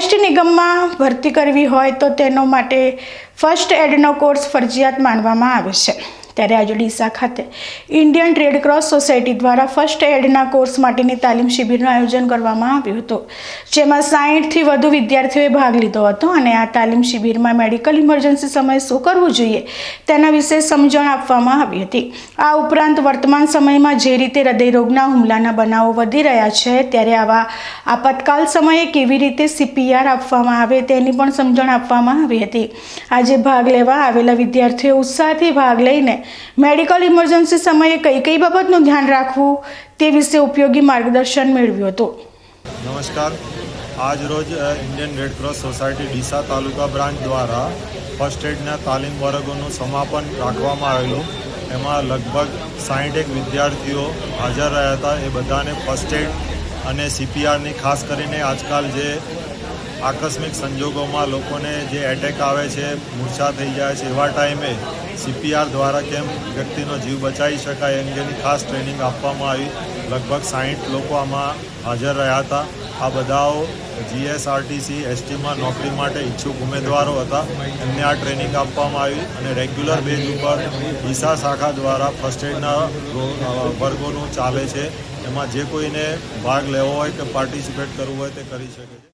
ST નિગમમાં ભરતી કરવી હોય તો તેનો માટે ફર્સ્ટ એડનો કોર્સ ફરજિયાત માનવામાં આવે છે. ત્યારે આજે ડીસા ખાતે ઇન્ડિયન રેડ ક્રોસ સોસાયટી દ્વારા ફર્સ્ટ એડના કોર્સ માટેની તાલીમ શિબિરનું આયોજન કરવામાં આવ્યું હતું, જેમાં સાહીઠથી વધુ વિદ્યાર્થીઓએ ભાગ લીધો હતો અને આ તાલીમ શિબિરમાં મેડિકલ ઇમરજન્સી સમયે શું કરવું જોઈએ તેના વિશે સમજણ આપવામાં આવી હતી. આ ઉપરાંત વર્તમાન સમયમાં જે રીતે હૃદયરોગના હુમલાના બનાવો વધી રહ્યા છે, ત્યારે આવા આપતકાલ સમયે કેવી રીતે સીપીઆર આપવામાં આવે તેની પણ સમજણ આપવામાં આવી હતી. આજે ભાગ લેવા આવેલા વિદ્યાર્થીઓ ઉત્સાહથી ભાગ લઈને મેડિકલ ઇમરજન્સી સમયે કઈ કઈ બાબતનું ધ્યાન રાખવું તે વિશે ઉપયોગી માર્ગદર્શન મેળવ્યું હતું. નમસ્કાર. આજ રોજ Indian Red Cross Society Deesa taluka branch દ્વારા ફર્સ્ટ એડના તાલીમ વર્ગોનું સમાપન રાખવામાં આવેલું. એમાં લગભગ સાહીઠેક વિદ્યાર્થીઓ હાજર રહ્યા હતા. એ બધાને ફર્સ્ટ એડ અને સીપીઆરની ખાસ કરીને આજકાલ જે આકસ્મિક સંજોગોમાં લોકોને જે એટેક આવે છે, મૂર્છા થઈ જાય છે, એવા ટાઈમે સીપીઆર દ્વારા કેમ વ્યક્તિનો જીવ બચાવી શકાય અંગેની ખાસ ટ્રેનિંગ આપવામાં આવી. લગભગ સાહીઠ લોકો આમાં હાજર રહ્યા હતા. આ બધાઓ જીએસઆરટીસી એસટીમાં નોકરી માટે ઈચ્છુક ઉમેદવારો હતા. એમને આ ટ્રેનિંગ આપવામાં આવી અને રેગ્યુલર બેઝ ઉપર ડીસા શાખા દ્વારા ફર્સ્ટ એડના વર્ગોનું ચાલે છે. એમાં જે કોઈને ભાગ લેવો હોય કે પાર્ટિસિપેટ કરવું હોય તે કરી શકે છે.